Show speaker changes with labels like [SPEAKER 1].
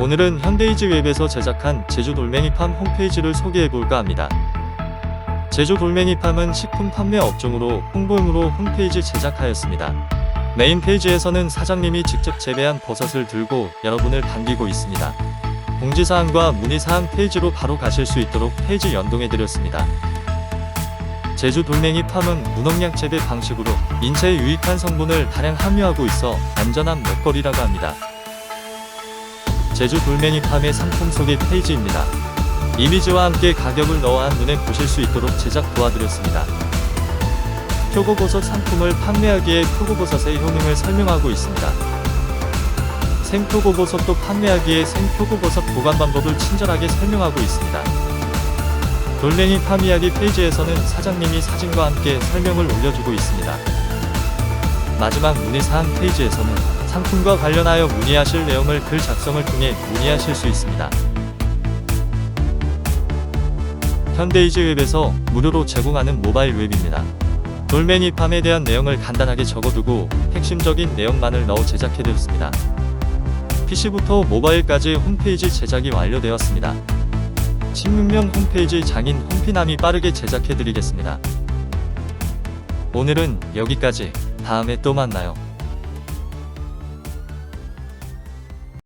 [SPEAKER 1] 오늘은 현대이지 웹에서 제작한 제주 돌멩이팜 홈페이지를 소개해볼까 합니다. 제주 돌멩이팜은 식품 판매 업종으로 홍보용으로 홈페이지 제작하였습니다. 메인 페이지에서는 사장님이 직접 재배한 버섯을 들고 여러분을 반기고 있습니다. 공지사항과 문의사항 페이지로 바로 가실 수 있도록 페이지 연동해드렸습니다. 제주 돌멩이 팜은 무농약 재배 방식으로 인체에 유익한 성분을 다량 함유하고 있어 안전한 먹거리라고 합니다. 제주 돌멩이 팜의 상품 소개 페이지입니다. 이미지와 함께 가격을 넣어 한눈에 보실 수 있도록 제작 도와드렸습니다. 표고버섯 상품을 판매하기에 표고버섯의 효능을 설명하고 있습니다. 생표고버섯도 판매하기에 생표고버섯 보관 방법을 친절하게 설명하고 있습니다. 돌멩이 팜 이야기 페이지에서는 사장님이 사진과 함께 설명을 올려주고 있습니다. 마지막 문의사항 페이지에서는 상품과 관련하여 문의하실 내용을 글 작성을 통해 문의하실 수 있습니다. 현대이지 웹에서 무료로 제공하는 모바일 웹입니다. 돌멩이 팜에 대한 내용을 간단하게 적어두고 핵심적인 내용만을 넣어 제작해드렸습니다. PC부터 모바일까지 홈페이지 제작이 완료되었습니다. 16명 홈페이지 장인 홈피남이 빠르게 제작해드리겠습니다. 오늘은 여기까지. 다음에 또 만나요.